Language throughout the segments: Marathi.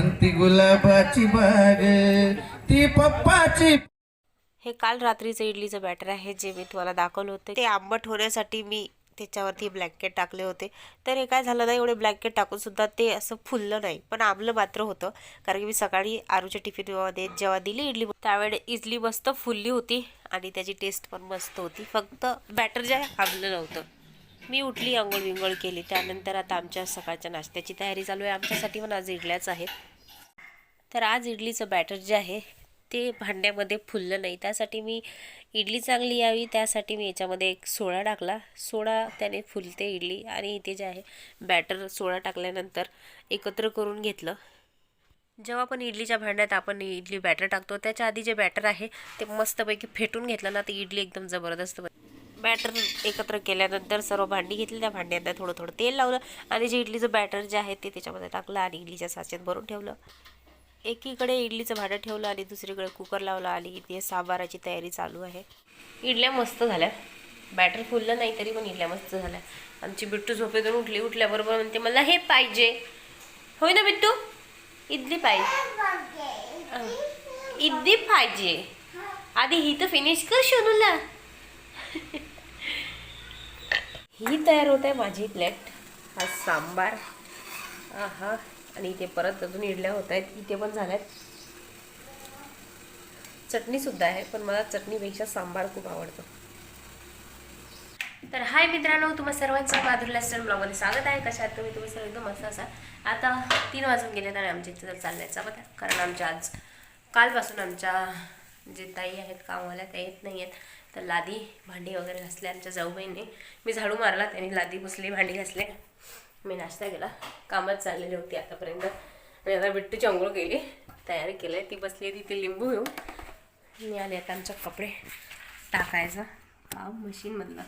म्हणती गुलाबाची बाग ती पप्पाची हे काल रात्रीचं इडलीचं बॅटर आहे जे मी तुम्हाला दाखवलं होतं. ते आंबट होण्यासाठी मी त्याच्यावरती ब्लँकेट टाकले होते. तर हे काय झालं नाही एवढे ब्लँकेट टाकून सुद्धा ते असं फुललं नाही. पण आंबलं मात्र होतं कारण की मी सकाळी आरूच्या टिफिनमध्ये जेव्हा दिली इडली त्यावेळी इडली मस्त फुलली होती आणि त्याची टेस्ट पण मस्त होती. फक्त बॅटर जे आहे आंबलं नव्हतं. मी उठली आंघोळ विंघोळ केली. त्यानंतर आता आमच्या सकाळच्या नाश्त्याची तयारी चालू आहे. आमच्यासाठी पण आज इडल्याच आहेत. तर आज इडलीचं बॅटर जे आहे ते भांड्यामध्ये फुललं नाही. त्यासाठी मी इडली चांगली यावी त्यासाठी मी याच्यामध्ये एक सोडा टाकला. सोडा त्याने फुलते इडली आणि इथे जे आहे बॅटर सोडा टाकल्यानंतर एकत्र करून घेतलं. जेव्हा पण इडलीच्या भांड्यात आपण इडली बॅटर टाकतो त्याच्या आधी जे बॅटर आहे ते मस्तपैकी फेटून घेतलं ना ती इडली एकदम जबरदस्त बॅटर एकत्र केल्यानंतर सर्व भांडी घेतली त्या भांड्यांना थोडं थोडं तेल लावलं आणि जे इडलीचं बॅटर जे आहे ते त्याच्यामध्ये टाकलं आणि इडलीच्या साच्यात भरून ठेवलं. एकीकडे इडलीचं भांडं ठेवलं आणि दुसरीकडे कुकर लावला आणि इथे सांबाराची तयारी चालू आहे. इडल्या मस्त झाल्या. बॅटर फुललं नाही तरी पण इडल्या मस्त झाल्या. आमची बिट्टू झोपेतून उठली उठल्याबरोबर म्हणते मला हे पाहिजे. होय ना बिट्टू? इडली पाहिजे. इडली पाहिजे. आधी ही तर फिनिश कर शोनूला. ही तयार होत आहे माझी प्लेट हा सांबार. हा आणि इथे परत अजून इडल्या होत आहेत. इथे पण झाल्यात. चटणी सुद्धा आहे पण मला चटणीपेक्षा सांबार खूप आवडतो. तर हाय मित्रांनो तुम्हा सर्वांचं माधुरी लास्टर ब्लॉगमध्ये स्वागत आहे. कशा आहात तुम्ही? तुम्ही सर्व एकदम मस्त असाल. आता तीन वाजून गेलेत आणि आमच्या इथे चालण्याचा बघा. कारण आमच्या आज कालपासून आमच्या जे ताई आहेत कामवाल्या त्या येत नाही आहेत तर लादी भांडी वगैरे घासले आमच्या जाऊबाईंनी मी झाडू मारला त्यांनी लादी पुसली भांडी घासले. मी नाश्ता केला. कामच चाललेली होती आतापर्यंत. मी आता बिट्टूची अंघोळ केली. तयारी केली. आहे ती बसली आहे ती लिंबू घेऊन. मी आले आता आमच्या कपडे टाकायचं. पाव मशीनमधला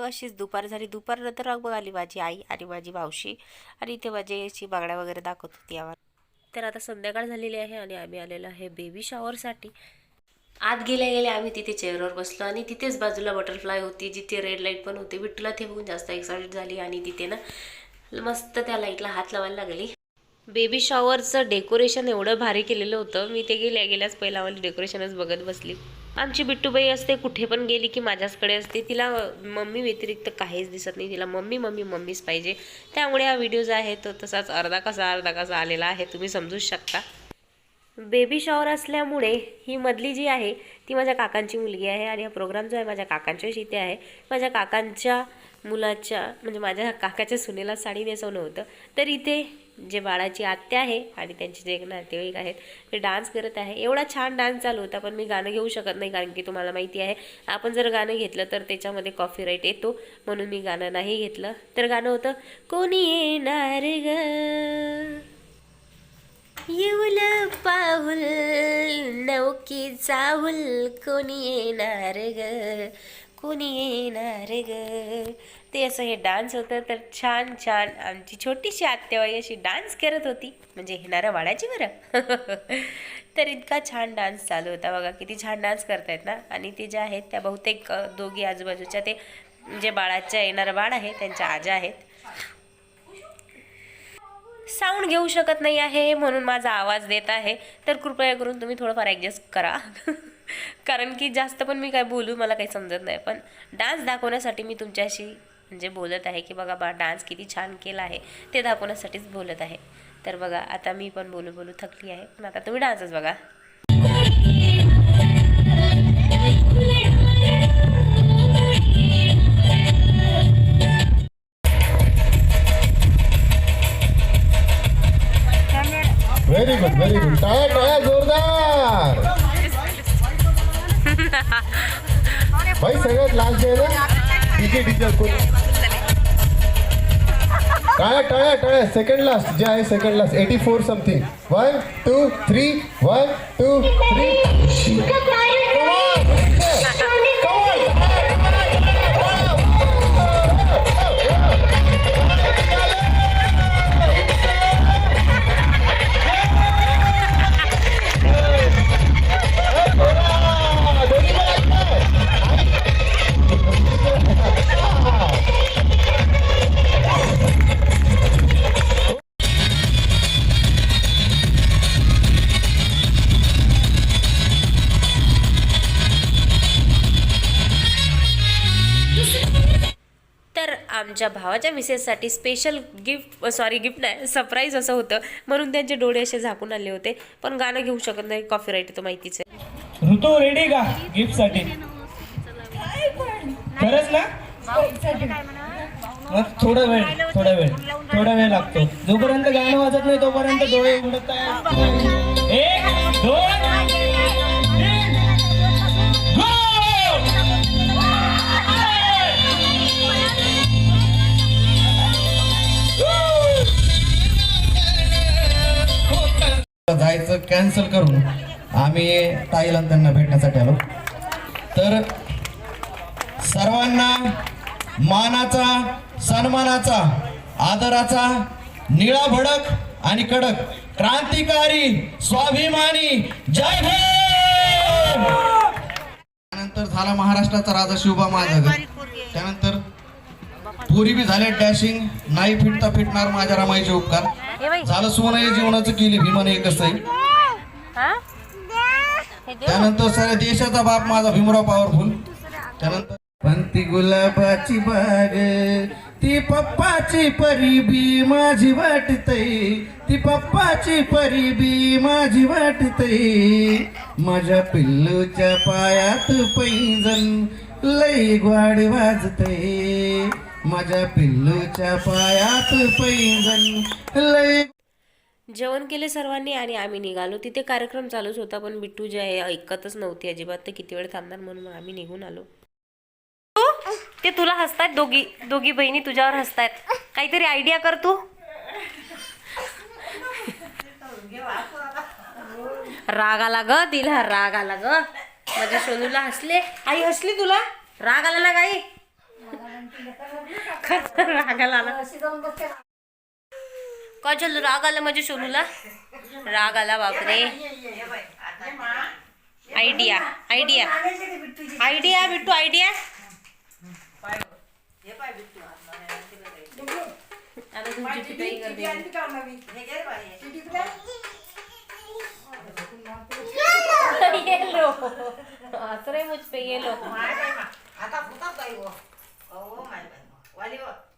मग अशीच दुपार झाली. दुपारनंतर मग आली माझी आई आणि माझी मावशी आणि इथे माझी अशी बागड्या वगैरे दाखवत होती आम्हाला. तर आता संध्याकाळ झालेली आहे आणि आम्ही आलेलो आहे बेबी शॉवरसाठी आत गेल्या गेल्या आम्ही तिथे चेअरवर बसलो आणि तिथेच बाजूला बटरफ्लाय होती जिथे रेड लाइट पण होती. विठ्ठला ते बघून जास्त एक्साइटेड झाली आणि तिथे ना मस्त त्या लाईटला हात लावायला लागली. बेबी शॉवरचं डेकोरेशन एवढं भारी केलेलं होतं. मी ते गेल्या गेल्याच पहिला डेकोरेशनच बघत बसली. आमची बिट्टूबाई असते कुठे पण गेली की माझ्याचकडे असते. तिला मम्मी व्यतिरिक्त काहीच दिसत नाही. तिला मम्मी मम्मी मम्मीच पाहिजे. त्यामुळे हा व्हिडिओ जो आहे तो तसाच अर्धा कसा अर्धा कसा आलेला आहे तुम्ही समजूच शकता. बेबी शॉवर असल्यामुळे ही मधली जी आहे ती माझ्या काकांची मुलगी आहे आणि हा प्रोग्राम जो आहे माझ्या काकांच्याशी इथे आहे. माझ्या काकांच्या मुलाच्या म्हणजे माझ्या काकाच्या सुनेला साडी नेसवणं होतं. तर इथे जे बाळाची आत्या आहे आणि त्यांचे जे एक नातेवाईक आहेत ते डान्स करत आहे. एवढा छान डान्स चालू होता पण मी गाणं घेऊ शकत नाही कारण की तुम्हाला माहिती आहे आपण जर गाणं घेतलं तर त्याच्यामध्ये कॉपीराईट येतो म्हणून मी गाणं नाही घेतलं. तर गाणं होतं कोणी येणार ग? येऊल पाहुल नौकी चाहुल कोणी येणार ग? कोणी येणार ग? ते असं हे डान्स होतं तर छान छान आमची छोटीशी आत्याबाई अशी डान्स करत होती. म्हणजे येणारं वाड्याची बरं. तर इतका छान डान्स चालू होता. बघा किती छान डान्स करतायत ना? आणि ते जे आहेत त्या बहुतेक दोघी आजूबाजूच्या ते जे बाळाच्या येणारं बाळ आहे त्यांच्या आजा आहेत. साऊंड घेऊ शकत नाही आहे म्हणून माझा आवाज देत आहे. तर कृपया करून तुम्ही थोडंफार ॲडजस्ट करा. कारण की जास्त पण मी काय बोलू मला काही समजत नाही. पण डान्स दाखवण्यासाठी मी तुमच्याशी म्हणजे बोलत आहे की बघा बा डान्स किती छान केला आहे ते दाखवण्यासाठीच बोलत आहे. तर बघा आता मी पण बोलू बोलू थकली आहे. पण आता तुम्ही डान्सच बघा. व्हेरी गुड व्हेरी गुड टाळ्या टाळ्या जोरदार. भाई सगळ्यात लास्ट आहे ना डीजे डीजे कोण? टाळ्या टाळ्या टाळ्या. सेकंड लास्ट जे आहे second last eighty four something one two three one two three आमच्या भावाच्या मिसेससाठी स्पेशल गिफ्ट सॉरी गिफ्ट नाही सरप्राईज असं होतं. म्हणून त्यांचे डोळे असे झाकून आले होते. पण गाणं घेऊ शकत नाही कॉफी राईट तो माहितीच आहे. ऋतू रेडी का? गिफ्टसाठी. खरंच ना? थोडा वेळ थोडा वेळ थोडा वेळ लागतो. जोपर्यंत गाणं वाजत नाही तोपर्यंत डोळे उघडत जायचं कॅन्सल करून आम्ही ताईला त्यांना भेटण्यासाठी आलो. तर सर्वांना मानाचा सन्मानाचा आदराचा निळा भडक आणि कडक क्रांतिकारी स्वाभिमानी जय त्यानंतर झाला महाराष्ट्राचा राजा शिवबा महाराज त्यानंतर पुरी बी झाले डॅशिंग नाही फिटता फिटणार माझ्या रमाईचे उपकार. झालं सोनं जीवनाचं केली भीमाने एकच आहे त्यानंतर साऱ्या देशाचा बाप माझा भीमराव पॉवरफुल. त्यानंतर पण ती गुलाबाची बाग ती पप्पाची परिबी माझी वाटते ती पप्पाची परिबी माझी वाटते माझ्या पिल्लूच्या पायात पैंजण लई ग्वाड वाजते माझ्या पिल्लूच्या पायात पैंजण लई जेवण केले सर्वांनी आणि आम्ही निघालो. तिथे कार्यक्रम चालूच होता पण बिट्टू जे आहे ऐकतच नव्हती अजिबात. ते किती वेळ थांबणार म्हणून मग आम्ही निघून आलो. ते? तुला हसतायत दोघी दोघी बहिणी तुझ्यावर हसतायत. काहीतरी आयडिया कर तू. राग आला ग तिला राग आला ग. माझ्या सोनूला हसले. आई हसली तुला? राग आला ना काही खरंच राग आला. झालं राग. आला माझ्या सोनूला? राग आला बापरे. Idea idea idea Bittu idea आता तुमची पिटाई करते ये लो हंस रहे मुझ पे ये लो आता Olha, ó.